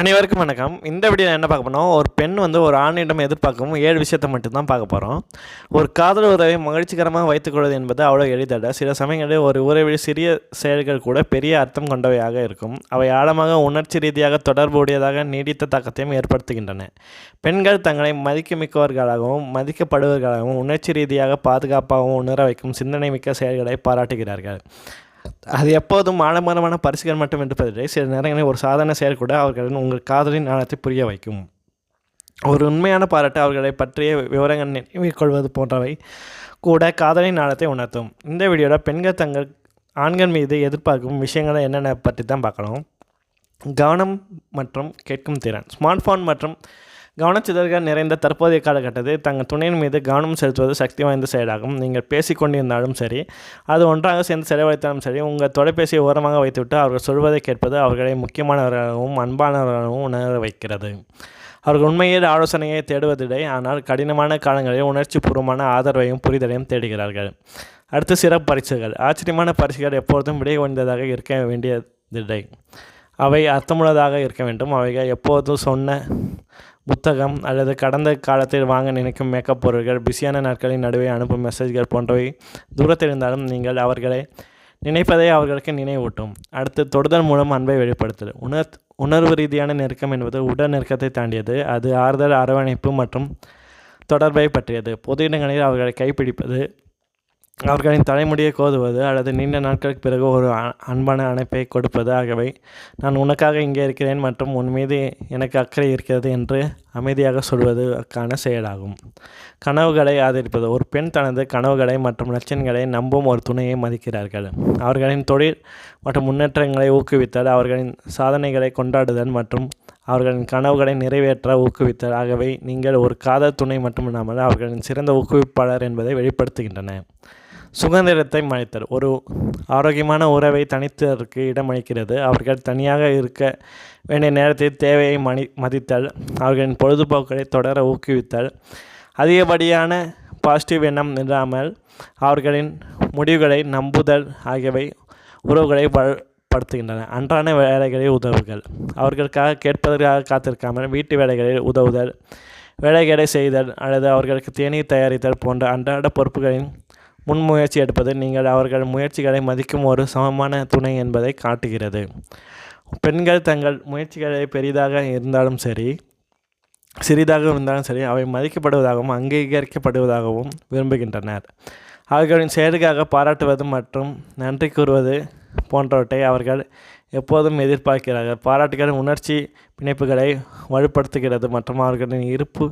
அனைவருக்கும் வணக்கம். இந்த வீடியோ என்ன பார்க்க போனோம் ஒரு பெண் வந்து ஒரு ஆணிடம் எதிர்பார்க்கும் ஏழு விஷயத்தை மட்டும்தான் பார்க்க போகிறோம் ஒரு காதல் உறவை மகிழ்ச்சிகரமாக வைத்துக்கொள்வது என்பது அவ்வளோ எளிதல்ல. சில சமயங்களில் ஒரு உறவில் சிறிய செயல்கள் கூட பெரிய அர்த்தம் கொண்டவையாக இருக்கும். அவை ஆழமாக உணர்ச்சி ரீதியாக தொடர்புடையதாக நீடித்த தாக்கத்தையும் ஏற்படுத்துகின்றன. பெண்கள் தங்களை மதிக்கமிக்கவர்களாகவும் மதிக்கப்படுவர்களாகவும் உணர்ச்சி ரீதியாக பாதுகாப்பாகவும் உணர வைக்கும் சிந்தனை மிக்க செயல்களை பாராட்டுகிறார்கள். அது எப்போதும் ஆழமரமான பரிசுகள் மட்டும் இருப்பதில்லை சில நேரங்களில் ஒரு சாதாரண செயல் கூட அவர்களின் உங்கள் காதலின் ஆழத்தை புரிய வைக்கும். ஒரு உண்மையான பாராட்டு அவர்களை பற்றிய விவரங்கள் நினைவில் கொள்வது போன்றவை கூட காதலின் ஆழத்தை உணர்த்தும். இந்த வீடியோவில் பெண்கள் தங்கள் ஆண்கள் மீது எதிர்பார்க்கும் விஷயங்களை என்னென்ன பற்றி தான் பார்க்கணும் கவனம் மற்றும் கேட்கும் திறன். ஸ்மார்ட் ஃபோன் மற்றும் கவனச்சிதறல்கள் நிறைந்த தற்போதைய காலகட்டத்தில் தங்கள் துணையின் மீது கவனம் செலுத்துவது சக்தி வாய்ந்த செயலாகும். நீங்கள் பேசிக்கொண்டிருந்தாலும் சரி அது ஒன்றாக சேர்ந்து செலவழித்தாலும் சரி உங்கள் தொலைபேசியை ஓரமாக வைத்துவிட்டு அவர்கள் சொல்வதை கேட்பது அவர்களை முக்கியமானவர்களாகவும் அன்பானவர்களாகவும் உணர வைக்கிறது. அவர்கள் உண்மையில் ஆலோசனையை தேடுவதில்லை ஆனால் கடினமான காலங்களில் உணர்ச்சி பூர்வமான ஆதரவையும் புரிதலையும் தேடுகிறார்கள். அடுத்து சிறப்பு பரிசுகள். ஆச்சரியமான பரிசுகள் எப்பொழுதும் விடை வாய்ந்ததாக இருக்க வேண்டியதில்லை. அவை அர்த்தமுள்ளதாக இருக்க வேண்டும். அவைகள் எப்போதும் சொன்ன புத்தகம் அல்லது கடந்த காலத்தில் வாங்க நினைக்கும் மேக்கப் பொருட்கள் பிஸியான நாட்களின் நடுவே அனுப்பும் மெசேஜ்கள் போன்றவை தூரத்தில் இருந்தாலும் நீங்கள் அவர்களை நினைப்பதை அவர்களுக்கு நினைவூட்டும். அடுத்து தொடுதல் மூலம் அன்பை வெளிப்படுத்தல். உணர் உணர்வு ரீதியான நெருக்கம் என்பது உடல் நெருக்கத்தை தாண்டியது. அது ஆறுதல் அரவணைப்பு மற்றும் தொடர்பை பற்றியது. பொது இடங்களில் அவர்களை கைப்பிடிப்பது அவர்களின் தலைமுடியை கோதுவது அல்லது நீண்ட நாட்களுக்கு பிறகு ஒரு அ- அன்பான அணைப்பை கொடுப்பது ஆகவே நான் உனக்காக இங்கே இருக்கிறேன் மற்றும் உன் மீது எனக்கு அக்கறை இருக்கிறது என்று அமைதியாக சொல்வதற்கான செயலாகும். கனவுகளை ஆதரிப்பது. ஒரு பெண் தனது கனவுகளை மற்றும் லட்சியங்களை நம்பும் ஒரு துணையை மதிக்கிறார்கள். அவர்களின் தொழில் மற்றும் முன்னேற்றங்களை ஊக்குவித்தல் அவர்களின் சாதனைகளை கொண்டாடுதல் மற்றும் அவர்களின் கனவுகளை நிறைவேற்ற ஊக்குவித்தல். ஆகவே நீங்கள் ஒரு காதல் துணை மட்டுமில்லாமல் அவர்களின் சிறந்த ஊக்குவிப்பாளர் என்பதை வெளிப்படுத்துகின்றன. சுதந்திரத்தை மறைத்தல். ஒரு ஆரோக்கியமான உறவை தனித்ததற்கு இடமளிக்கிறது அவர்கள் தனியாக இருக்க வேண்டிய நேரத்தில் தேவையை மணி மதித்தல். அவர்களின் பொழுதுபோக்குகளை தொடர ஊக்குவித்தல். அதிகப்படியான பாசிட்டிவ் எண்ணம் இல்லாமல் அவர்களின் முடிவுகளை நம்புதல் ஆகியவை உறவுகளை படுத்துகின்றன அன்றாட வேலைகளில் உதவுகள். அவர்களுக்காக கேட்பதற்காக காத்திருக்காமல் வீட்டு வேலைகளில் உதவுதல். வேலைகளை செய்தல் அல்லது அவர்களுக்கு தேநீர் தயாரித்தல் போன்ற அன்றாட பொறுப்புகளின் முன்முயற்சி எடுப்பது நீங்கள் அவர்கள் முயற்சிகளை மதிக்கும் ஒரு சமமான துணை என்பதை காட்டுகிறது. பெண்கள் தங்கள் முயற்சிகளை பெரிதாக இருந்தாலும் சரி சிறிதாக இருந்தாலும் சரி அவை மதிக்கப்படுவதாகவும் அங்கீகரிக்கப்படுவதாகவும் விரும்புகின்றனர். அவர்களின் செயலுக்காக பாராட்டுவது மற்றும் நன்றி கூறுவது போன்றவற்றை அவர்கள் எப்போதும் எதிர்பார்க்கிறார்கள். பாராட்டுகள் உணர்ச்சி பிணைப்புகளை வலுப்படுத்துகிறது மற்றும் அவர்களின் இருப்பு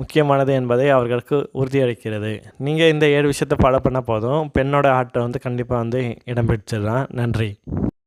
முக்கியமானது என்பதை அவர்களுக்கு உறுதியளிக்கிறது. நீங்கள் இந்த ஏழு விஷயத்தை ஃபாலோ பண்ணால் போதும். பெண்ணோட ஆட்டை வந்து கண்டிப்பாக வந்து இடம் பிடிச்சிடலாம். நன்றி.